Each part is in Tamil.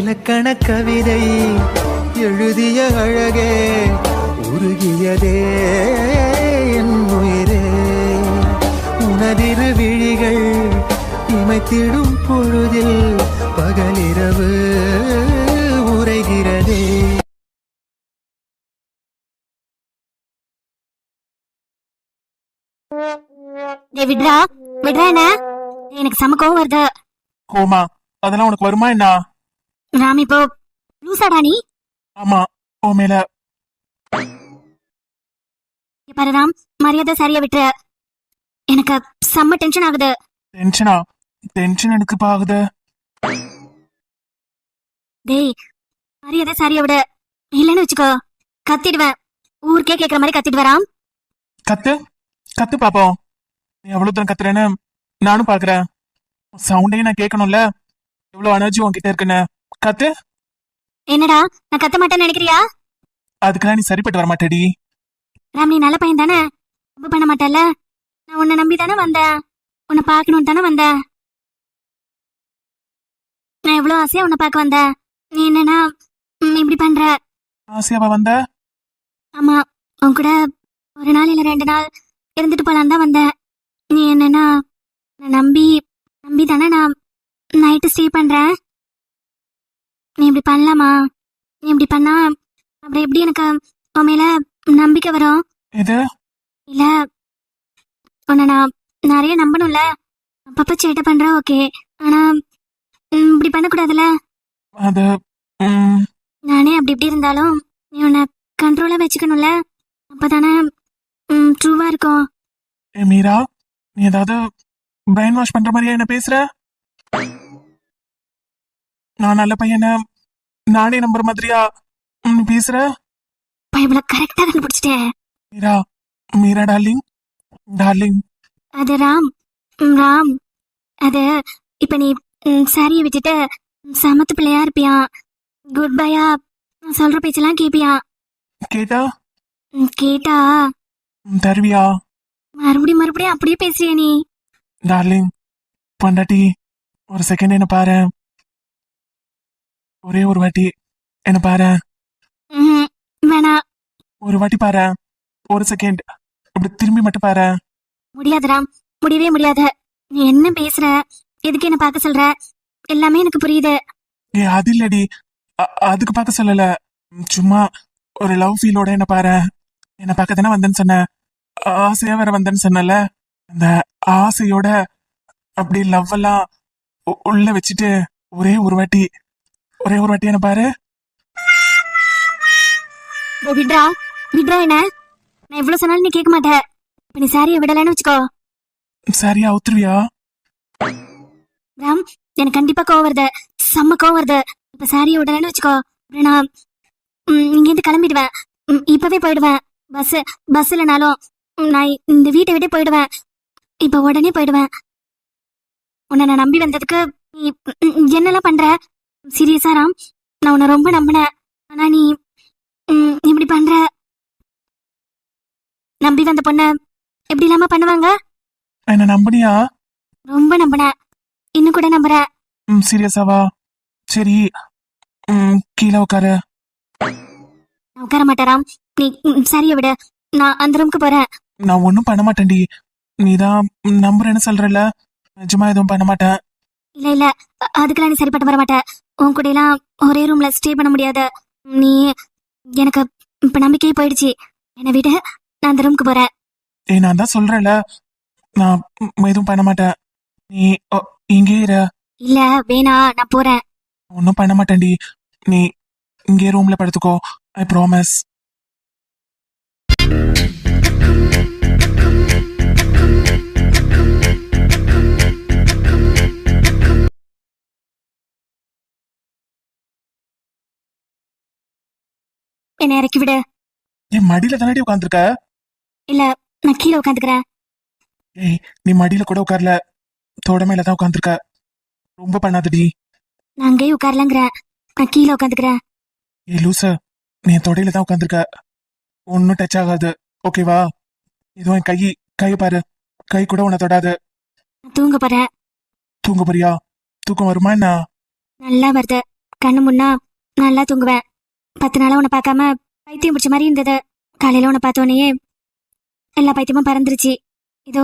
இலக்கண கவிதை எழுதிய அழகே உருகியதே என் உயிரே. உனதிரு விழிகள் இமைத்திடும் பொழுதில் பகலிரவு உரைகிறதே. விட்றா விட்றா என்ன? எனக்கு செம கோவம் வருது. கோமா அதெல்லாம் உனக்கு வருமா என்ன? ராம் இப்போ லூசாடா நீ ஆமா உன் மேல. இங்க பாரு ராம் மரியாதை சரியா விட்டுற. எனக்கு செம்ம டென்ஷன் ஆகுது. டென்ஷனா டென்ஷன் எனக்கு பாகுது டேய் மரியாதை சரியா விடு. இல்லைன்னு வச்சுக்கோ கத்திடுவேன். ஊருக்கே கேக்குற மாதிரி கத்திட்டு வராம் கத்து? கத்து பாப்போம். நீ எவ்வளவு தூரம் கத்துறேன்னு நானும் பாக்குறேன். சவுண்டையும் நான் கேட்கணும்ல. எவ்வளவு எனர்ஜி உன்கிட்ட இருக்குன்னு. கத்து? என்னடா நான் கத்த மாட்டேன்னு நினைக்கிறியா? அதுக்கெல்லாம் நீ சரிப்பட்டு வர மாட்டேடி ராம் நீ நல்ல பையன் தானே ரொம்ப பண்ண மாட்டேல்ல? நான் உன்னை நம்பி தானே வந்தேன். உன்னை பார்க்கணும் தானே வந்தேன். நான் எவ்வளவு ஆசையா உன்னை பார்க்க வந்தேன். நீ என்னன்னா ம், இப்படி பண்ற. ஆசையாவா வந்த? ஆமா உன் கூட ஒரு நாள் இல்ல ரெண்டு நாள் இருந்துட்டு போலான்னு தான் வந்தேன். நீ என்னன்னா நான் நம்பி நம்பி தானே நான் நைட்டு ஸ்டே பண்றேன். நீ இப்படி பண்ணலாமா? நீ இப்படி பண்ணா அப்புறம் எப்படி எனக்கு உன் மேல நம்பிக்கை வரும்? எது? இல்ல உன்னை நான் நிறைய நம்பணும்ல. அப்பப்ப சேட்டை பண்ற ஓகே. ஆனா இப்படி பண்ணக்கூடாதுல்ல? அது நானே அப்படி இப்படி இருந்தாலும் நீ உன்னை கண்ட்ரோலா வச்சுக்கணும்ல? அப்பதானே ட்ரூவா இருக்கும். ஏ மீரா நீ ஏதாவது பிரெயின் வாஷ் பண்ற மாதிரியா என்ன பேசுற? நான் நல்ல பையனை? நானே நம்புற மாதிரியா? பேசுற? பைபிள கரெக்டா கண்டுபிடிச்சிட்டேன் மீரா மீரா டார்லிங் டார்லிங். அது ராம் ராம். அது இப்ப நீ சாரியை விட்டுட்டு சமத்து பிள்ளையா இருப்பியா? குட் பையா சொல்ற பேச்செல்லாம் கேப்பியா? கேட்டா? கேட்டா. தருவியா? மறுபடியும் மறுபடியும் அப்படியே பேசுறிய நீ. டார்லிங் பொண்டாட்டி ஒரு செகண்ட் என்ன பாரு. ஒரே ஒரு வாட்டி. என்ன பாரு. வேணா. ஒரு வாட்டி பாரு. ஒரு செகண்ட் இப்படி திரும்பி மட்டும் பாரு. முடியாது ராம். முடியவே முடியாது. நீ என்ன பேசுற? எதுக்கு என்ன பார்க்க சொல்ற? எல்லாமே எனக்கு புரியுது. ஏ அது இல்லடி. அதுக்கு பார்க்க சொல்லல. சும்மா ஒரு லவ் ஃபீலோட என்ன பாரு. என்ன பார்க்க தானே வந்தேன்னு சொன்ன. ஆசையா வேற வந்தேன்னு சொன்னல. அந்த ஆசையோட அப்படி லவ் எல்லாம் உள்ள வச்சுட்டு ஒரே ஒரு வாட்டி. ஒரே ஒரு வாட்டி என்ன பாரு. விட்ரா. விட்ரா என்ன? நான் எவ்வளவு சொன்னாலும் நீ கேட்க மாட்ட. இப்ப நீ சாரியை விடலைன்னு வச்சுக்கோ. சரியா உத்துருவியா ராம் எனக்கு கண்டிப்பா கோவம் வருது. செம்ம கோவம் வருது. இப்ப சாரியை விடலைன்னு வச்சுக்கோ. நான் ம், இங்கேருந்து கிளம்பிடுவேன். இப்பவே போயிடுவேன். பஸ் பஸ் இல்லைனாலும் நான் இந்த வீட்டை விட்டே போயிடுவேன். இப்ப உடனே போயிடுவேன். உன்னை நான் நம்பி வந்ததுக்கு என்னெல்லாம் பண்ற? சீரியஸா ராம் நான் உன்னை ரொம்ப நம்பினேன். ஆனா நீ இப்படி பண்ற. நம்பி வந்த பொண்ண எப்படி இல்லாம பண்ணுவாங்க? என்ன நம்புனியா? ரொம்ப நம்பினேன். இன்னும் கூட நம்புறேன் ம் சீரியஸாவா? சரி ம் கீழே உட்காரு. நான் உட்கார மாட்டேராம். நீ ம், சரியை விடு. நான் அந்த ரூமுக்கு போறேன். நான் ஒன்றும் பண்ண மாட்டேன்டி. நீதான் நம்புறேன்னு சொல்றல நிஜமா எதுவும் பண்ண மாட்டேன். இல்ல இல்ல. அதுக்கெல்லாம் நீ சரிப்பட்டு வர மாட்ட உன் கூட எல்லாம் ஒரே ரூம்ல ஸ்டே பண்ண முடியாது. நீ எனக்கு இப்ப நம்பிக்கையே போயிடுச்சு. என்னை விட நான் அந்த ரூமுக்கு போறேன். ஏ நான் தான் சொல்றேன்ல. நான் எதுவும் பண்ண மாட்டேன். நீ இங்கே இரு. இல்ல வேணா நான் போறேன். ஒன்றும் பண்ண மாட்டேன்டி. நீ இங்கே ரூம்ல படுத்துக்கோ. ஐ ப்ராமிஸ் என்னை இறக்கி விடு. என் மடியில தானடி உட்காந்துருக்க இல்ல நான் கீழே உட்காந்துக்கிறேன் ஏய் நீ மடியில கூட உட்கார்ல. தோட மேல தான் உட்காந்துருக்க ரொம்ப பண்ணாதடி. நான் அங்கேயே உட்காரலங்கிறேன் நான் கீழே உட்காந்துக்கிறேன் ஏ லூச நீ என் தொடையில தான் உட்காந்துருக்க ஒன்னும் டச் ஆகாது. ஓகேவா இதுவும் என் கை கை பாரு. கை கூட உன்னை தொடாது. நான் தூங்க போறேன். தூங்க போறியா? தூக்கம் வருமா என்ன? நல்லா வருது. கண்ணு முன்னா நல்லா தூங்குவேன். பத்து நாளா உன்னை பார்க்காம பைத்தியம் பிடிச்ச மாதிரி இருந்தது காலையில உன்னை பார்த்தோன்னே எல்லா பைத்தியமும் பறந்துருச்சு. இதோ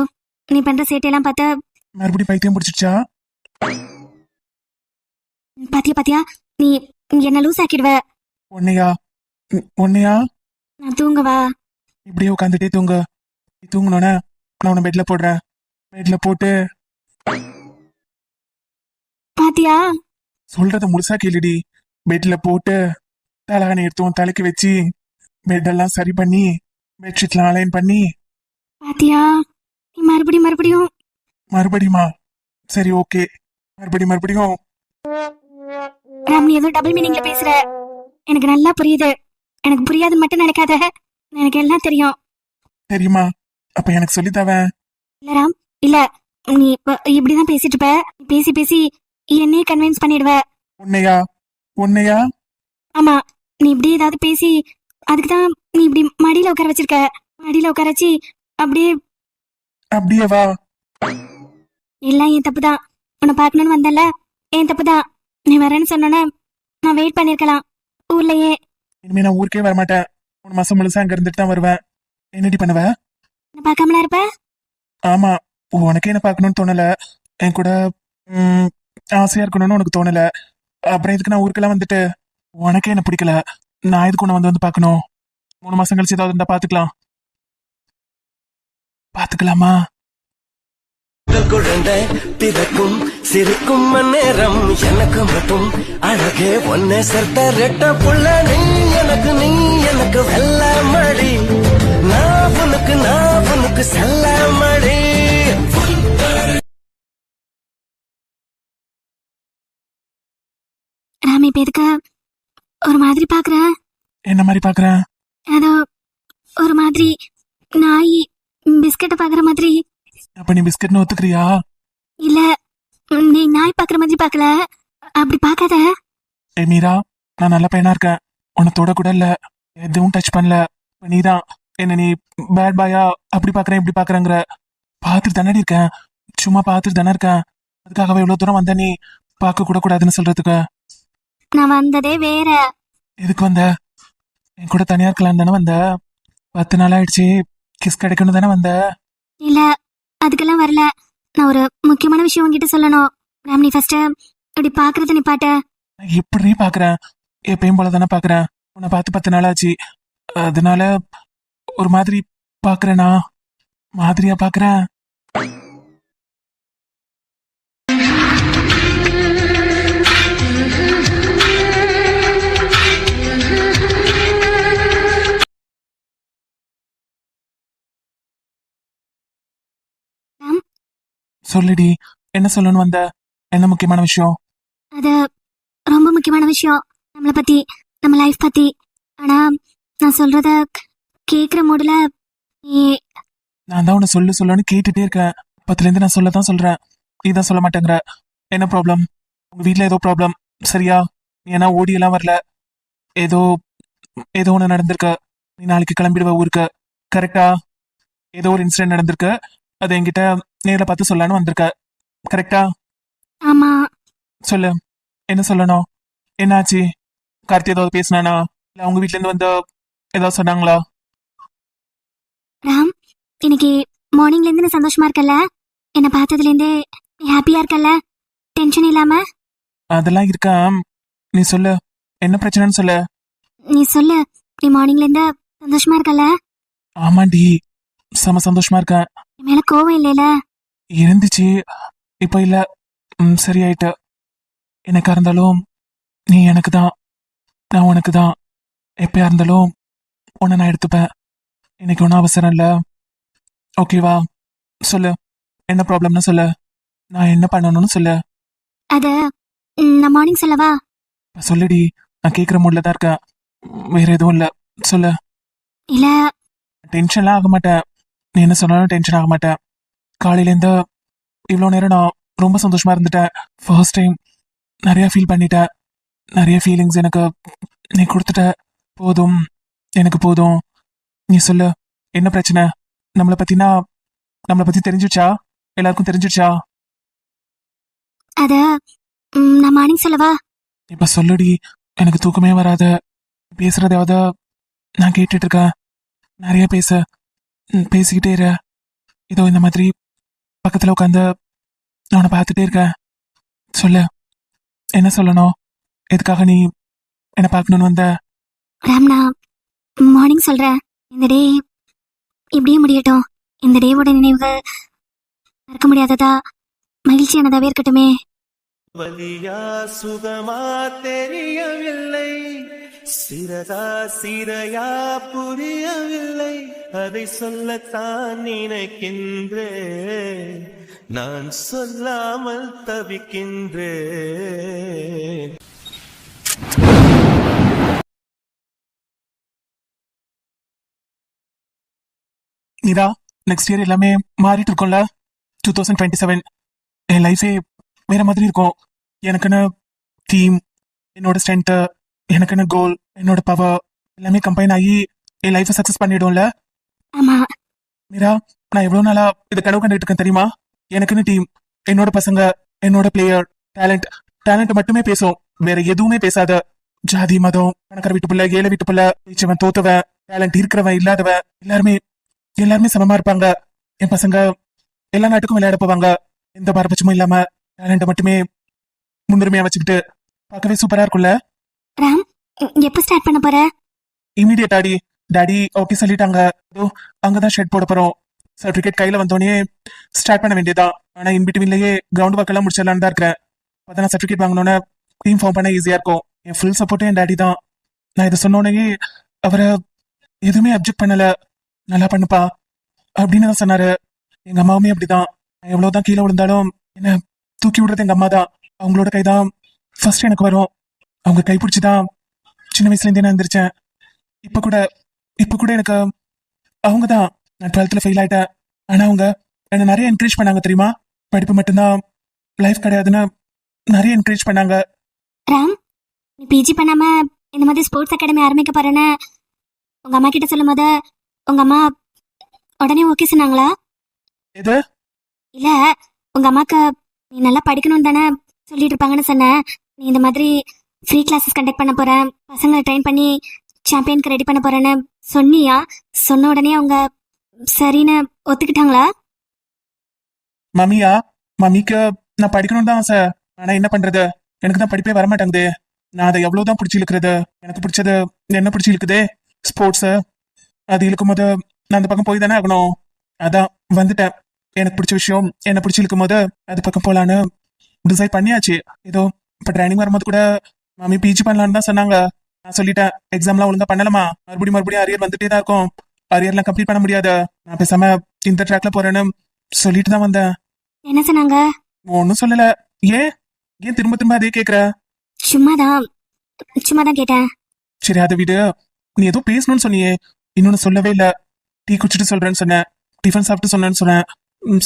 நீ பண்ற சேட்டையெல்லாம் பார்த்தா மறுபடியும் பைத்தியம் பிடிச்சிச்சா பாத்தியா பாத்தியா? நீ என்ன லூஸ் ஆக்கிடுவ. உன்னையா? உன்னையா? நான் தூங்கவா? இப்படியே உட்காந்துட்டே தூங்க. நீ தூங்கணும்னா நான் உன்னை பெட்ல போடுறேன். பெட்ல போட்டு. பாத்தியா? சொல்றத முழுசா கேளுடி. பெட்ல போட்டு. தலகாணி எடுத்து உன் தலைக்கு வச்சு பெட்டெல்லாம் சரி பண்ணி பெட்ஷீட்லாம் அலைன் பண்ணி. பாத்தியா நீ மறுபடியும் மறுபடியும். மறுபடியுமா? சரி ஓகே மறுபடியும் மறுபடியும். ராம் நீ ஏதோ டபுள் மீனிங்ல பேசுற. எனக்கு நல்லா புரியுது. எனக்கு புரியாது மட்டும் நினைக்காத. எனக்கு எல்லாம் தெரியும். தெரியுமா? அப்ப எனக்கு சொல்லித்தவன் இல்ல ராம். இல்ல நீ இப்ப இப்படிதான் பேசிட்டு இருப்ப. பேசி பேசி என்னையே கன்வின்ஸ் பண்ணிடுவ. உன்னையா? உன்னையா? ஆமா. நீ இப்படி ஏதாவது பேசி அதுக்கு தான் நீ இப்படி மடியில உட்கார வச்சிருக்க. மடியில உட்கார வச்சு அப்படியே அப்படியே வா. எல்லாம் என் தப்பு தான் உன்னை பார்க்கணும்னு வந்தல என் தப்பு தான் நீ வரேன்னு சொன்னோன்னே நான் வெயிட் பண்ணிருக்கலாம். ஊர்லயே. இனிமே நான் ஊருக்கே வரமாட்டேன். மூணு மாசம் முழுசா அங்க இருந்துட்டு தான் வருவேன். என்னடி பண்ணுவ? நான் பார்க்காமலா இருப்ப? ஆமா உனக்கே என்ன பார்க்கணும்னு தோணல. என் கூட ம், ஆசையா இருக்கணும்னு உனக்கு தோணல. அப்புறம் இதுக்கு நான் ஊருக்கெல்லாம் வந்துட்டு? உனக்கே என்ன பிடிக்கல? நான் எதுக்கு உன்னை வந்து வந்து பார்க்கணும்? மூணு மாசம் கழிச்சு ஏதாவது இருந்தா பாத்துக்கலாம். பாத்துக்கலாமா? குழந்தை பிறக்கும் சிரிக்கும் நேரம் எனக்கு மட்டும். அழகே ஒன்னே சேர்த்த ரெட்ட புள்ள நீ எனக்கு நீ எனக்கு வெள்ள மழி நான் உனக்கு நான் உனக்கு செல்ல மழி ராமி எதுக்கு ஒரு மாதிரி பாக்குற என்ன மாதிரி பாக்குறேன்? ஏதோ ஒரு மாதிரி நாய் பிஸ்கட்டை பாக்குற மாதிரி. அப்ப நீ பிஸ்கட்னு ஒத்துக்கிறியா? இல்ல நீ நாய் பாக்குற மாதிரி பார்க்கல அப்படி பார்க்காத ஏ மீரா நான் நல்ல பையனா இருக்கேன். உன்னை தொட கூட இல்ல. எதுவும் டச் பண்ணல. நீதான் என்ன நீ பேட் பாயா அப்படி பாக்குறேன் இப்படி பாக்குறேங்கிற. பாத்துட்டு தானே இருக்கேன். சும்மா பாத்துட்டு தானே இருக்கேன். அதுக்காகவே இவ்வளவு தூரம் வந்த நீ பார்க்க கூட கூடாதுன்னு சொல்றதுக்கு. நான் வந்ததே வேற. எதுக்கு வந்த? என் கூட தனியா இருக்கலாம் தானே வந்த? பத்து நாள் ஆயிடுச்சு கிஸ் கிடைக்கணும் தானே வந்த? இல்ல அதுக்கெல்லாம் வரல. நான் ஒரு முக்கியமான விஷயம் உன்கிட்ட சொல்லணும். ராம் நீ ஃபர்ஸ்ட் இப்படி பாக்குறத நிப்பாட்ட. நான் எப்படி பாக்குறேன்? எப்பயும் போல தானே பாக்குறேன். உன்னை பார்த்து பத்து நாள் ஆச்சு. அதனால ஒரு மாதிரி பாக்குறேனா? மாதிரியா பாக்குறேன்? சொல்லுடி என்ன சொல்லணும்னு வந்த? என்ன முக்கியமான விஷயம்? அது ரொம்ப முக்கியமான விஷயம். நம்மளை பத்தி நம்ம லைஃப் பத்தி. ஆனா நான் சொல்றத கேக்குற மூடுல நீ நான் தான் உன்னை சொல்லு சொல்லுன்னு கேட்டுட்டே இருக்கேன். பத்துல இருந்து நான் சொல்ல தான் சொல்றேன். நீ தான் சொல்ல மாட்டேங்கிற. என்ன ப்ராப்ளம் உங்க வீட்ல ஏதோ ப்ராப்ளம் சரியா? நீ ஏன்னா ஓடி எல்லாம் வரல. ஏதோ ஏதோ ஒன்று நடந்திருக்க. நீ நாளைக்கு கிளம்பிடுவ ஊருக்கு. கரெக்டா ஏதோ ஒரு இன்சிடென்ட் நடந்திருக்கு. அதை என்கிட்ட நேரில் பார்த்து சொல்லலான்னு வந்திருக்க. கரெக்டா ஆமா. சொல்லு. என்ன சொல்லணும்? என்னாச்சு? கார்த்தி ஏதாவது பேசினானா? இல்ல அவங்க வீட்ல இருந்து வந்து ஏதாவது சொன்னாங்களா? ராம் இன்னைக்கு மார்னிங்ல இருந்து சந்தோஷமா இருக்கல்ல? என்ன பார்த்ததுல இருந்தே நீ ஹாப்பியா இருக்கல்ல? டென்ஷன் இல்லாம? அதெல்லாம் இருக்கா? நீ சொல்லு. என்ன பிரச்சனைன்னு சொல்லு. நீ சொல்லு. நீ மார்னிங்ல இருந்து சந்தோஷமா இருக்கல்ல? ஆமாண்டி. செம சந்தோஷமா இருக்கேன். என் மேல கோவம் இல்லைல? இருந்துச்சு. இப்போ இல்ல சரியாயிட்டு. எனக்கா இருந்தாலும் நீ எனக்கு தான் நான் உனக்கு தான் எப்பயா இருந்தாலும் உன்னை நான் எடுத்துப்பேன். எனக்கு ஒன்றும் அவசரம் இல்லை. ஓகேவா சொல்லு. என்ன ப்ராப்ளம்னு சொல்லு. நான் என்ன பண்ணணும்னு சொல்லு. அது நான் மார்னிங் சொல்லவா? சொல்லுடி. நான் கேட்குற மூட்ல தான் இருக்கேன். வேற எதுவும் இல்லை. சொல்லு. இல்ல. டென்ஷன்லாம் ஆக மாட்டேன் நீ என்ன சொன்னாலும் டென்ஷன் ஆக மாட்டேன் காலையிலேருந்து இவ்வளோ நேரம் நான் ரொம்ப சந்தோஷமா இருந்துட்டேன். ஃபர்ஸ்ட் டைம் நிறைய ஃபீல் பண்ணிட்டேன். நிறைய ஃபீலிங்ஸ் எனக்கு நீ கொடுத்துட்ட. போதும். எனக்கு போதும். நீ சொல்லு என்ன பிரச்சனை? நம்மளை பத்தினா நம்மளை பத்தி தெரிஞ்சுச்சா? எல்லாருக்கும் தெரிஞ்சிடுச்சா அது நான் மார்னிங் சொல்லவா? இப்ப சொல்லுடி. எனக்கு தூக்கமே வராத. பேசுறதாவது நான் கேட்டுட்டு இருக்கேன். நிறைய பேச. ம், பேசிக்கிட்டே இரு. இதோ இந்த மாதிரி பக்கத்துல உட்காந்து உன்னை பார்த்துட்டே இருக்கேன் சொல்லு. என்ன சொல்லணும்? எதுக்காக நீ என்ன பார்க்கணும்னு வந்த? ராம் நான் மார்னிங் சொல்றேன் இந்த டே இப்படியே முடியட்டும். இந்த டேவோட நினைவுகள் மறக்க முடியாததா? மகிழ்ச்சியானதாவே இருக்கட்டுமே. வலியா சுகமா தெரியவில்லை. சிறதா சிறையா புரியவில்லை. அதை சொல்லத்தான் நினைக்கின்றே நான் சொல்லாமல் தவிக்கின்றேன். நீதா நெக்ஸ்ட் இயர் எல்லாமே மாறிட்டு இருக்கும்ல? டூ தௌசண்ட் டுவெண்ட்டி செவன் என் லைஃபே வேற மாதிரி இருக்கும். எனக்குன்னு தீம் என்னோட ஸ்ட்ரென்த்து எனக்குன்னு கோல் என்னோட பவர் எல்லாமே கம்பைன் ஆகி என் லைஃப்பை சக்ஸஸ் பண்ணிடும்ல? ஆமா. மீரா நான் எவ்வளவு நாளா இதை கனவு கண்டுட்டு இருக்கேன் தெரியுமா? எனக்குன்னு டீம் என்னோட பசங்க என்னோட பிளேயர் டேலண்ட் டேலண்ட் மட்டுமே பேசும். வேற எதுவுமே பேசாத. ஜாதி மதம் பணக்கார வீட்டு பிள்ளை ஏழை வீட்டு பிள்ளை ஜெயிச்சவன் தோத்தவன் டேலண்ட் இருக்கிறவன் இல்லாதவன் எல்லாருமே எல்லாருமே சமமா இருப்பாங்க. என் பசங்க எல்லா நாட்டுக்கும் விளையாட போவாங்க. எந்த பாரபட்சமும் இல்லாம டேலண்ட் மட்டுமே முன்னுரிமையா வச்சுக்கிட்டு பார்க்கவே சூப்பரா இருக்கும்ல? ராம் எப்போ ஸ்டார்ட் பண்ண போற? இமீடியட் டாடி டாடி ஓகே சொல்லிட்டாங்க. இதோ அங்கதான் ஷெட் போட போறோம். சர்டிஃபிகேட் கையில வந்தோடனே ஸ்டார்ட் பண்ண வேண்டியதா? ஆனா இன்பிட்வீன்லயே கிரவுண்ட் ஒர்க் எல்லாம் முடிச்சிடலான்னு தான் இருக்கிறேன் அதான் சர்டிஃபிகேட் வாங்கினோன்னே டீம் ஃபார்ம் பண்ண ஈஸியா இருக்கும். என் ஃபுல் சப்போர்ட்டும் என் டாடி தான். நான் இதை சொன்னோடனே அவரை எதுவுமே அப்ஜெக்ட் பண்ணல. நல்லா பண்ணுப்பா. அப்படின்னு தான் சொன்னாரு. எங்க அம்மாவுமே அப்படிதான். நான் எவ்வளவுதான் கீழே விழுந்தாலும் என்ன தூக்கி விடுறது எங்க அம்மா தான். அவங்களோட கை தான் ஃபர்ஸ்ட் எனக்கு வரும். அவங்க கை பிடிச்சிதான் சின்ன வயசுல இருந்தே நான் எந்திரிச்சேன். இப்ப கூட இப்ப கூட எனக்கு அவங்க தான் நான் டுவெல்த்ல ஃபெயில் ஆயிட்டேன். ஆனா அவங்க என்ன நிறைய என்கரேஜ் பண்ணாங்க தெரியுமா? படிப்பு மட்டும்தான் லைஃப் கிடையாதுன்னு நிறைய என்கரேஜ் பண்ணாங்க. ராம் நீ பிஜி பண்ணாம இந்த மாதிரி ஸ்போர்ட்ஸ் அகாடமி ஆரம்பிக்க போறேன்னு உங்க அம்மா கிட்ட சொல்லும் போது உங்க அம்மா உடனே ஓகே சொன்னாங்களா? எது? இல்ல உங்க அம்மாக்கு நீ நல்லா படிக்கணும் தானே சொல்லிட்டு இருப்பாங்கன்னு சொன்னேன். நீ இந்த மாதிரி ஃப்ரீ கிளாஸஸ் கண்டக்ட் பண்ண போறேன். பசங்களை ட்ரெயின் பண்ணி சாம்பியனுக்கு ரெடி பண்ண போறேன்னு சொன்னியா? சொன்ன உடனே அவங்க சரின்னு ஒத்துக்கிட்டாங்களா? மம்மியா மம்மிக்கு நான் படிக்கணும் தான் ஆசை. ஆனா என்ன பண்றது? எனக்கு தான் படிப்பே வரமாட்டேங்குது. நான் அதை எவ்வளவுதான் பிடிச்சி இழுக்கிறது? எனக்கு பிடிச்சது என்ன பிடிச்சி இழுக்குதே? ஸ்போர்ட்ஸ் அது இழுக்கும் போது நான் அந்த பக்கம் போய் தானே ஆகணும். அதான் வந்துட்டேன். எனக்கு பிடிச்ச விஷயம் என்ன பிடிச்சி இழுக்கும் போது அது பக்கம் போலான்னு டிசைட் பண்ணியாச்சு. ஏதோ இப்போ ட்ரைனிங் வரும்போது கூட மம்மி பிஜி பண்ணலான்னு தான் சொன்னாங்க. நான் சொல்லிட்டேன் எக்ஸாம்லாம் ஒழுங்கா பண்ணலாமா மறுபடியும் மறுபடியும் அரியர் வந்துட்டே தான் இருக்கும். அரியர்லாம் கம்ப்ளீட் பண்ண முடியாது. நான் பேசாம இந்த ட்ராக்ல போறேன்னு சொல்லிட்டு தான் வந்தேன். என்ன சொன்னாங்க? ஒன்னும் சொல்லல. ஏன்? ஏன் திரும்ப திரும்ப அதே கேக்குற? சும்மாதான். சும்மாதான் கேட்டேன். சரி அதை விடு. நீ ஏதோ பேசணும்னு சொன்னியே. இன்னொன்னு சொல்லவே இல்ல. டீ குடிச்சிட்டு சொல்றேன்னு சொன்னேன். டிஃபன் சாப்பிட்டு சொன்னேன்னு சொன்னேன்.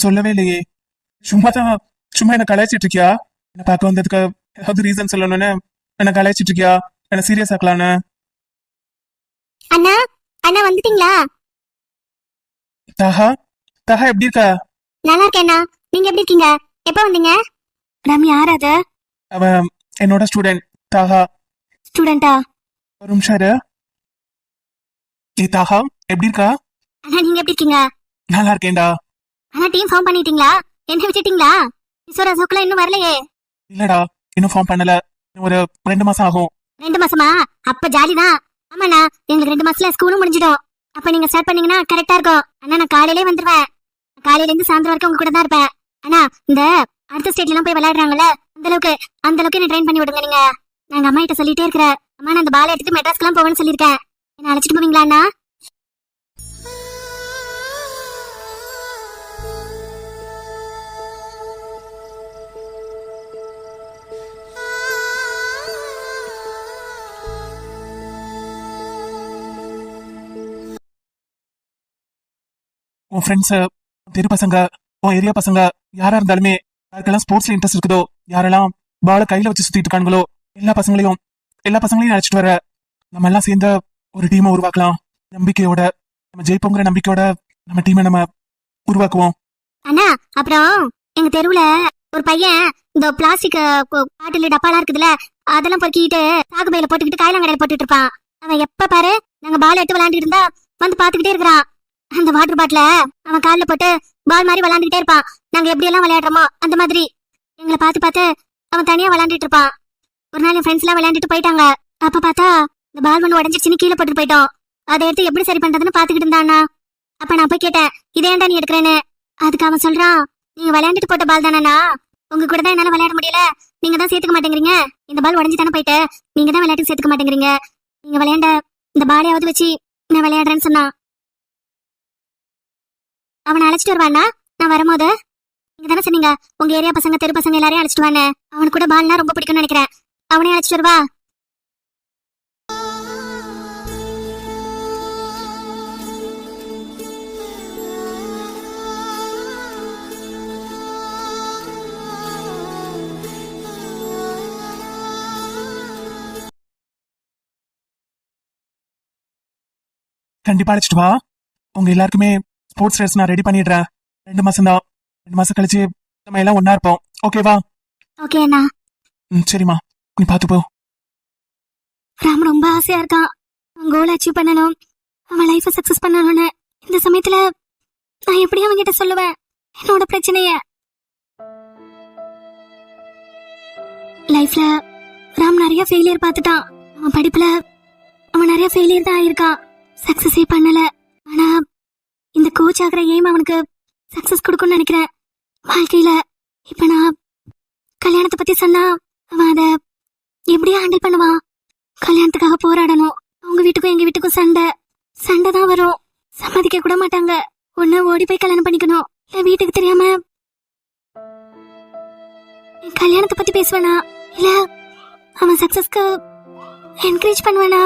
சொல்லவே இல்லையே. சும்மா தான் சும்மா என்ன கலாய்ச்சிட்டு இருக்கியா? என்ன பார்க்க வந்ததுக்கு ஏதாவது ரீசன் சொல்லணும்னு என்ன கலாய்ச்சிட்டு இருக்கியா? என்ன சீரியஸ் ஆக்கலான்னு அண்ணா அண்ணா வந்துட்டீங்களா? தாஹா தாஹா எப்படி இருக்க? நல்லா இருக்கேண்ணா நீங்க எப்படி இருக்கீங்க? எப்ப வந்தீங்க? ராம் யார் அது? அவன் என்னோட ஸ்டூடெண்ட் தாஹா. ஸ்டூடெண்டா ஒரு நிமிஷம் இரு. தாஹா எப்படி இருக்கா? அண்ணா நீங்க எப்படி இருக்கீங்க? நல்லா இருக்கேன்டா. அண்ணா டீம் ஃபார்ம் பண்ணிட்டீங்களா? என்ன விட்டுட்டீங்களா? கிஷோர் அசோக்லாம் இன்னும் வரலையே. இல்லடா இன்னும் ஃபார்ம் பண்ணல. இன்னும் ஒரு ரெண்டு மாசம் ஆகும். ரெண்டு மாசமா? அப்ப ஜாலிதான். ஆமாண்ணா எங்களுக்கு ரெண்டு மாசத்துல ஸ்கூலும் முடிஞ்சிடும். அப்ப நீங்க ஸ்டார்ட் பண்ணீங்கன்னா கரெக்டா இருக்கும். அண்ணா நான் காலையிலே வந்துருவேன். காலையில இருந்து சாயந்தரம் வரைக்கும் உங்க கூட தான் இருப்பேன். அண்ணா இந்த அடுத்த ஸ்டேட்ல எல்லாம் போய் விளையாடுறாங்கல்ல அந்த அளவுக்கு அந்த அளவுக்கு என்ன ட்ரெயின் பண்ணி விடுங்க நீங்க. நாங்க அம்மா கிட்ட சொல்லிட்டே இருக்கிறேன். அம்மா நான் இந்த பாலை எடுத்துட்டு மெட்ராஸ்க்குலாம் போவேன்னு சொல்லியிருக்கேன். என்ன அழைச்சிட்டு போவீங்களா அண்ணா? உன் ஃப்ரெண்ட்ஸு தெரு பசங்க உன் ஏரியா பசங்க யாரா இருந்தாலுமே யாருக்கெல்லாம் ஸ்போர்ட்ஸ்ல இன்ட்ரெஸ்ட் இருக்குதோ யாரெல்லாம் பால கையில வச்சு சுத்திட்டு இருக்காங்களோ எல்லா பசங்களையும் எல்லா பசங்களையும் அழைச்சிட்டு வர நம்ம எல்லாம் சேர்ந்து ஒரு டீமை உருவாக்கலாம். நம்பிக்கையோட நம்ம ஜெயிப்போங்கிற நம்பிக்கையோட நம்ம டீமை நம்ம உருவாக்குவோம். அண்ணா அப்புறம் எங்க தெருவுல ஒரு பையன் இந்த பிளாஸ்டிக் பாட்டில் டப்பாலாம் இருக்குதுல அதெல்லாம் பொறுக்கிட்டு சாகுபையில போட்டுக்கிட்டு காயலாம் கடையில போட்டுட்டு இருப்பான். அவன் எப்ப பாரு நாங்க பால் எடுத்து விளையாண்டுட்டு இருந்தா வந்து பாத்துக்கிட்டே இருக்கிறான். அந்த வாட்டர் பாட்டில அவன் காலில் போட்டு பால் மாதிரி விளையாண்டுக்கிட்டே இருப்பான். நாங்க எப்படி எல்லாம் விளையாடுறோமோ அந்த மாதிரி. எங்களை பார்த்து பார்த்து அவன் தனியா விளையாண்டுட்டு இருப்பான். ஒரு நாள் என் ஃப்ரெண்ட்ஸ் எல்லாம் விளையாண்டுட்டு போயிட்டாங்க. அப்ப பார்த்தா இந்த பால் ஒன்று உடஞ்சிருச்சுன்னு கீழே போட்டு போயிட்டோம். அதை எடுத்து எப்படி சரி பண்றதுன்னு பாத்துக்கிட்டு இருந்தானா அப்ப நான் போய் கேட்டேன் இதே ஏன்டா நீ எடுக்கிறேன்னு? அதுக்கு அவன் சொல்றான் நீங்க விளையாண்டுட்டு போட்ட பால் தானேண்ணா? உங்க கூட தான் என்னால விளையாட முடியல. நீங்க தான் சேர்த்துக்க மாட்டேங்கிறீங்க. இந்த பால் உடஞ்சி தானே போயிட்டு. நீங்க தான் விளையாட்டுக்கு சேர்த்துக்க மாட்டேங்கிறீங்க. நீங்க விளையாண்ட இந்த பாலையாவது வச்சு நான் விளையாடுறேன்னு சொன்னான். அவனை அழைச்சிட்டு வருவானா நான் வரும்போது நீங்க தானே சொன்னீங்க? உங்க ஏரியா பசங்க தெரு பசங்க எல்லாரையும் அழைச்சிட்டு வானே அவனுக்கு கூட பால்னா ரொம்ப பிடிக்கும்னு நினைக்கிறேன். அவனையும் அழைச்சிட்டு வருவா? கண்டிப்பா அழைச்சிட்டு வா. உங்க எல்லாருக்குமே ஸ்போர்ட்ஸ் ட்ரெஸ் நான் ரெடி பண்ணிடுறேன். ரெண்டு மாசம் தான். ரெண்டு மாசம் கழிச்சு நம்ம எல்லாம் ஒண்ணா இருப்போம். ஓகேவா ஓகே அண்ணா. ம் சரிம்மா. நீ பாத்து போ. ராம் ரொம்ப ஆசையா இருக்கான். அவன் கோல் அச்சீவ் பண்ணணும். அவன் லைஃபை சக்சஸ் பண்ணணும்னு. இந்த சமயத்துல நான் எப்படி அவன்கிட்ட சொல்லுவேன். என்னோட பிரச்சனைய. லைஃப்ல ராம் நிறைய ஃபெயிலியர் பார்த்துட்டான். அவன் படிப்புல அவன் நிறைய ஃபெயிலியர் தான் ஆயிருக்கான். சக்சஸே பண்ணல. ஆனா இந்த கோச் ஆகிற எய்ம் அவனுக்கு சக்சஸ் கொடுக்கும்னு நினைக்கிறேன். வாழ்க்கையில இப்ப நான் கல்யாணத்தை பத்தி சொன்னா அவன் அதை எப்படியா ஹேண்டில் பண்ணுவான். கல்யாணத்துக்காக போராடணும். அவங்க வீட்டுக்கும் எங்க வீட்டுக்கும் சண்டை. சண்டை தான் வரும். சம்மதிக்க கூட மாட்டாங்க. ஒன்னு ஓடி போய் கல்யாணம் பண்ணிக்கணும். இல்ல வீட்டுக்கு தெரியாம கல்யாணத்தை பத்தி பேசுவேனா? இல்ல அவன் சக்சஸ்க்கு என்கரேஜ் பண்ணுவேனா?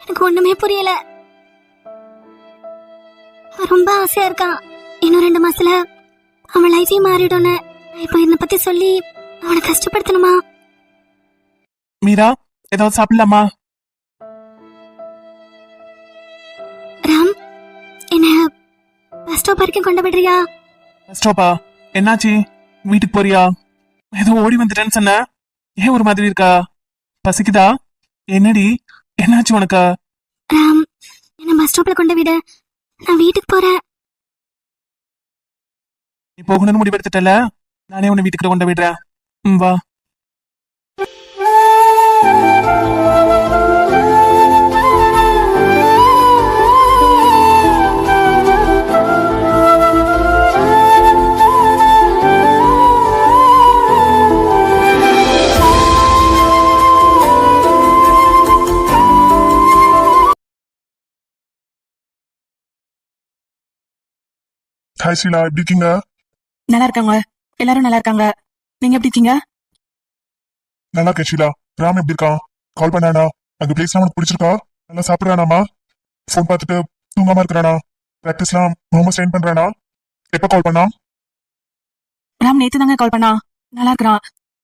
எனக்கு ஒண்ணுமே புரியல. ரொம்ப ஆசையா இருக்கான். இன்னும் ரெண்டு மாசத்துல அவன் லைஃபே மாறிடும்னு. இப்போ என்னை பத்தி சொல்லி அவனை கஷ்டப்படுத்தணுமா? மீரா ஏதாவது சாப்பிடலாமா? ராம் என்ன பஸ் ஸ்டாப் வரைக்கும் கொண்டு விடுறியா? ஸ்டாப்பா என்னாச்சு? வீட்டுக்கு போறியா? ஏதோ ஓடி வந்துட்டேன்னு சொன்ன. ஏன் ஒரு மாதிரி இருக்கா? பசிக்குதா? என்னடி? என்னாச்சு உனக்கு? ராம் என்ன பஸ் ஸ்டாப்ல கொண்டு விடு. நான் வீட்டுக்கு போறேன். நீ போகணும்னு முடிவெடுத்துட்டல நானே உன்னை வீட்டுக்கு கொண்டு விடுறேன் ம் வா. ஹாய் ஷீலா எப்படி இருக்கீங்க? நல்லா இருக்காங்க. எல்லாரும் நல்லா இருக்காங்க. நீங்க எப்படி இருக்கீங்க? நல்லா இருக்கேன் ஷீலா. ராம் எப்படி இருக்கான்? கால் பண்ணானா? அந்த பிளேஸ்லாம் உனக்கு பிடிச்சிருக்கா? நல்லா சாப்பிடுறானாமா? ஃபோன் பார்த்துட்டு தூங்காம இருக்கிறானா? ப்ராக்டிஸ்லாம் ரொம்ப ஸ்ட்ரெயின் பண்றானா? எப்ப கால் பண்ணா? ராம் நேத்து தாங்க கால் பண்ணா. நல்லா இருக்கிறான்.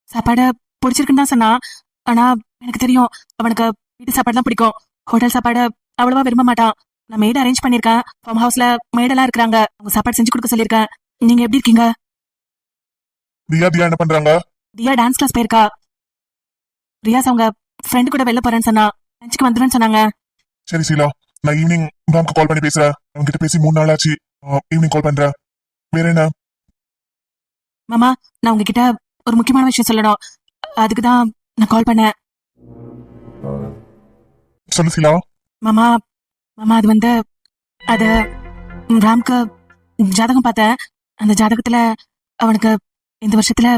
சாப்பாடு பிடிச்சிருக்குன்னு தான் சொன்னான். ஆனா எனக்கு தெரியும். அவனுக்கு வீட்டு சாப்பாடு தான் பிடிக்கும். ஹோட்டல் சாப்பாடு அவ்வளவா விரும்ப மாட்டான். நான் மேட் அரேஞ்ச் பண்ணிருக்கேன். ஃபார்ம் ஹவுஸ்ல மேடெல்லாம் இருக்கிறாங்க. அவங்க சாப்பாடு செஞ்சு கொடுக்க சொல்லியிருக்கேன். நீங்க எப்படி இருக்கீங்க? தியா தியா என்ன பண்றாங்க? தியா டான்ஸ் கிளாஸ் போயிருக்கா. ரியாஸ் அவங்க ஃப்ரெண்டு கூட வெளில போறேன்னு சொன்னா. லஞ்சுக்கு வந்துருவேன்னு சொன்னாங்க. சரி ஷீலா நான் ஈவினிங் ராம்க்கு கால் பண்ணி பேசுறேன். அவன்கிட்ட பேசி மூணு நாள் ஆச்சு. ஈவினிங் கால் பண்றேன். வேற என்ன? மாமா நான் உங்ககிட்ட ஒரு முக்கியமான விஷயம் சொல்லணும். அதுக்கு தான் நான் கால் பண்ணேன். சொல்லு ஷீலா மாமா மாமா அது வந்து அது ராம்க்கு ஜாதகம் பார்த்தேன் அந்த ஜாதகத்துல அவனுக்கு இந்த வருஷத்துல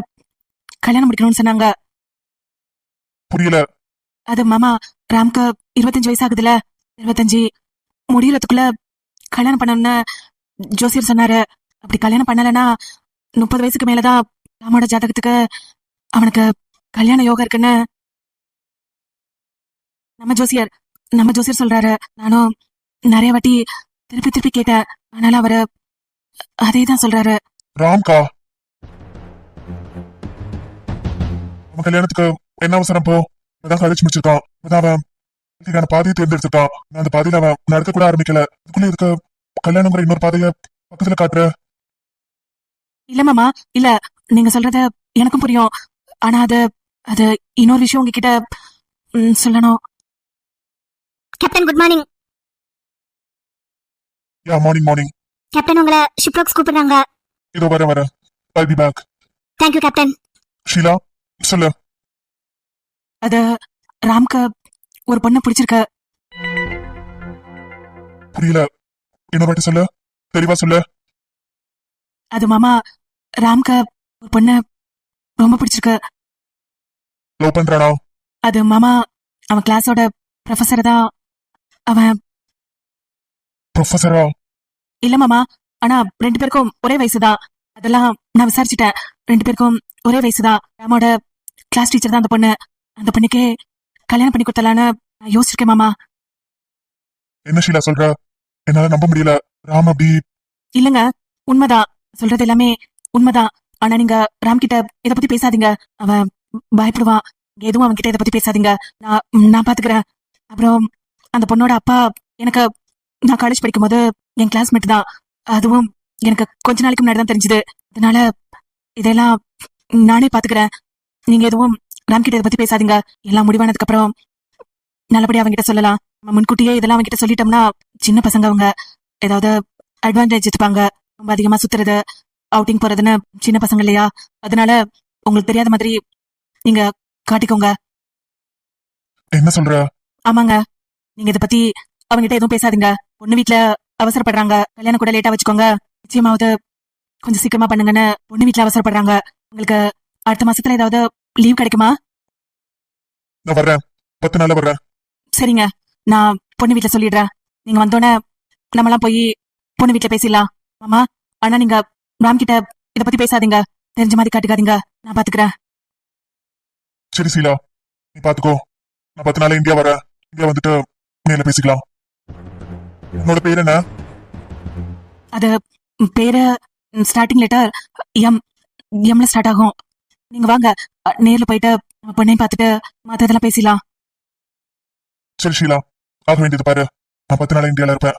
கல்யாணம் முடிக்கணும்னு சொன்னாங்க. புரியல. அது மாமா ராம்க்கு இருபத்தஞ்சு வயசு ஆகுதுல இருபத்தஞ்சு முடியறதுக்குள்ள கல்யாணம் பண்ணணும்னு ஜோசியர் சொன்னாரு. அப்படி கல்யாணம் பண்ணலைன்னா முப்பது வயசுக்கு மேலதான் ராமோட ஜாதகத்துக்கு அவனுக்கு கல்யாண யோகம் இருக்குன்னு நம்ம ஜோசியர் நம்ம ஜோசியர் சொல்றாரு. நானும் நிறைய வாட்டி திருப்பி திருப்பி கேட்டேன் ஆனாலும் அவரு அதே தான் சொல்றாரு. ராம்கா. அவன் கல்யாணத்துக்கு என்ன அவசரம் போ? அதான் காலேஜ் முடிச்சிருக்கான். அதான் அவன் இதுக்கான பாதையை தேர்ந்தெடுத்திருக்கான். நான் அந்த பாதையில அவன் நடக்க கூட ஆரம்பிக்கல. அதுக்குள்ள இதுக்கு கல்யாணங்கிற இன்னொரு பாதைய பக்கத்துல காட்டுற. இல்ல மாமா இல்ல நீங்க சொல்றது எனக்கும் புரியும். ஆனா அது அது இன்னொரு விஷயம் உங்ககிட்ட ம், சொல்லணும். Captain good morning yeah morning morning captain உங்களை ஷிப்ராக்ஸ் கூப்பிடுறாங்க. இதோ வரேன் வரேன். I be back thank you captain Sheela சொல்லு. அது ராம்க்கு ஒரு பொண்ணு பிடிச்சிருக்கு. புரியல. இன்னொரு வாட்டி சொல்லு. தெளிவா சொல்லு. அது மாமா ராம்க்கு ஒரு பொண்ணு ரொம்ப பிடிச்சிருக்கு. லவ் பண்றானா? அது மாமா அவன் கிளாஸோட ப்ரொஃபஸர் தான். அவன் ப்ரொஃபஸரா இல்ல மாமா ஆனா ரெண்டு பேருக்கும் ஒரே வயசுதான். அதெல்லாம் நான் விசாரிச்சுட்டேன். ரெண்டு பேருக்கும் ஒரே வயசுதான். ராமோட கிளாஸ் டீச்சர் தான் அந்த பொண்ணு. அந்த பொண்ணுக்கே கல்யாணம் பண்ணி கொடுத்தலான்னு நான் யோசிச்சிருக்கேன் மாமா. என்ன ஷீலா சொல்ற? என்னால நம்ப முடியல. ராம் அப்படி இல்லங்க உண்மைதான். சொல்றது எல்லாமே உண்மைதான். ஆனா நீங்க ராம் கிட்ட இத பத்தி பேசாதீங்க. அவன் பயப்படுவான். எதுவும் அவன் கிட்ட இத பத்தி பேசாதீங்க. நான் நான் பாத்துக்கிறேன். அப்புறம் அந்த பொண்ணோட அப்பா எனக்கு நான் காலேஜ் படிக்கும் போது என் கிளாஸ்மேட் தான். அதுவும் எனக்கு கொஞ்ச நாளைக்கு முன்னாடி தான் தெரிஞ்சது. அதனால இதெல்லாம் நானே பாத்துக்கிறேன். நீங்க எதுவும் ராம் கிட்ட இத பத்தி பேசாதீங்க. எல்லாம் முடிவானதுக்கு அப்புறம் நல்லபடியா அவன்கிட்ட சொல்லலாம். நம்ம முன்கூட்டியே இதெல்லாம் அவன்கிட்ட சொல்லிட்டோம்னா சின்ன பசங்க அவங்க ஏதாவது அட்வான்டேஜ் எடுத்துப்பாங்க. ரொம்ப அதிகமா சுத்துறது அவுட்டிங் போறதுன்னு சின்ன பசங்க இல்லையா? அதனால உங்களுக்கு தெரியாத மாதிரி நீங்க காட்டிக்கோங்க. என்ன சொல்ற? ஆமாங்க. நீங்க இத பத்தி அவங்ககிட்ட எதுவும் பேசாதீங்க. பொண்ணு வீட்ல அவசரப்படுறாங்க. கல்யாணம் கூட லேட்டா வச்சுக்கோங்க. நிச்சயமாவது கொஞ்சம் சீக்கிரமா பண்ணுங்கன்னு பொண்ணு வீட்ல அவசரப்படுறாங்க. உங்களுக்கு அடுத்த மாசத்துல ஏதாவது லீவ் கிடைக்குமா? நான் வர்றேன். பத்து நாள்ல வர்றேன். சரிங்க. நான் பொண்ணு வீட்ல சொல்லிடுறேன். நீங்க வந்தோடனே நம்மலாம் போய் பொண்ணு வீட்ல பேசிடலாம். மாமா ஆனா நீங்க ராம் கிட்ட இத பத்தி பேசாதீங்க. தெரிஞ்ச மாதிரி காட்டுக்காதீங்க. நான் பாத்துக்கிறேன். சரி ஷீலா நீ பாத்துக்கோ. நான் பத்து நாள் இந்தியா வரேன். இந்தியா வந்துட்டு நேர்ல பேசிக்கலாம். உன்னோட பேர் என்ன? அது பேரு ஸ்டார்டிங் லெட்டர் எம் எம்ல ஸ்டார்ட் ஆகும். நீங்க வாங்க. நேர்ல போயிட்டு பொண்ணையும் பார்த்துட்டு மத்ததெல்லாம் பேசிடலாம். சரி ஷீலா. ஆக வேண்டியது பாரு. நான் பத்து நாள் இந்தியால இருப்பேன்.